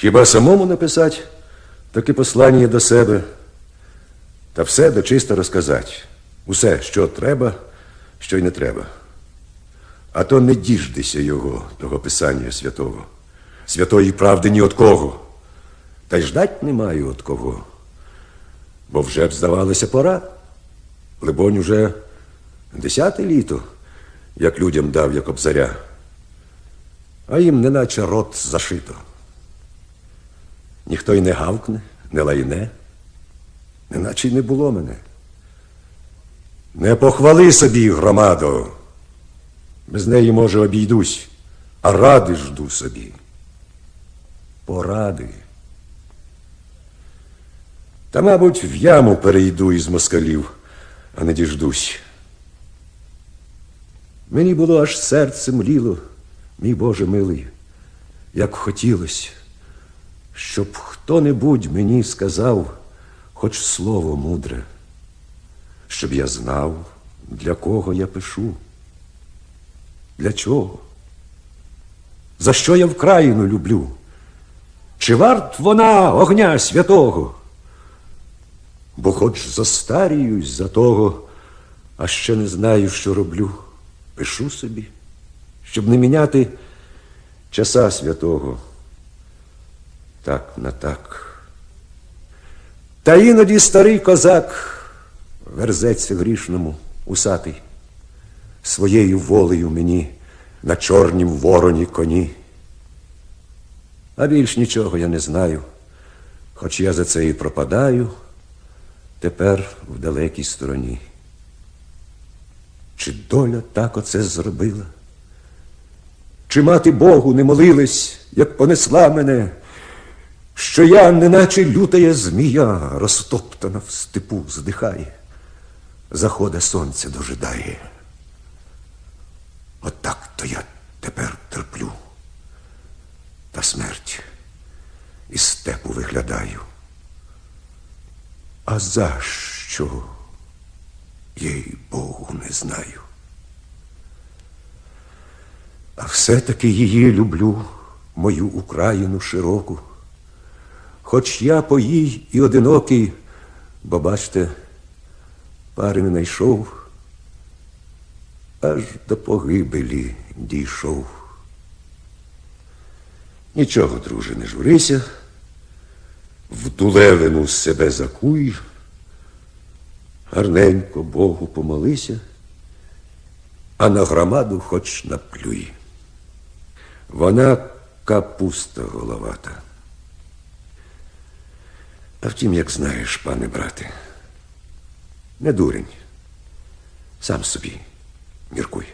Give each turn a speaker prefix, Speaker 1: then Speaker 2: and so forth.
Speaker 1: Хіба самому написати таке послання до себе? Та все дочисто розказати. Усе, що треба, що й не треба. А то не діждися його, того писання святого. Святої правди ні от кого. Та й ждать немає от кого. Бо вже б здавалося пора. Либонь, уже десяте літо, як людям дав як обзаря, а їм неначе рот зашито. Ніхто й не гавкне, не лайне, неначе й не було мене. Не похвали собі, громадо. Без неї, може, обійдусь, а ради жду собі. Поради. Та, мабуть, в яму перейду із москалів, а не діждусь. Мені було аж серце мліло, мій Боже милий, як хотілось, щоб хто-небудь мені сказав хоч слово мудре, щоб я знав, для кого я пишу. Для чого? За що я Вкраїну люблю? Чи варт вона огня святого? Бо хоч застаріюсь за того, а ще не знаю, що роблю. Пишу собі, щоб не міняти часа святого. Так на так. Та іноді старий козак верзеться грішному усатий своєю волею мені на чорнім вороні коні. А більш нічого я не знаю, хоч я за це і пропадаю тепер в далекій стороні. Чи доля так оце зробила? Чи мати Богу не молилась, як понесла мене, що я, неначе лютая змія, розтоптана в степу здихає, захода сонця дожидає. Отак то я тепер терплю, та смерть із степу виглядаю. А за що? Їй Богу не знаю. А все-таки її люблю, мою Україну широку. Хоч я по їй і одинокий, бо бачте, пари не знайшов, аж до погибелі дійшов. Нічого, друже, не журися, в дулевину себе закуй, гарненько Богу помолися, а на громаду хоч наплюй. Вона капуста головата. А втім, як знаєш, пане брате, не дурень, сам собі міркуй.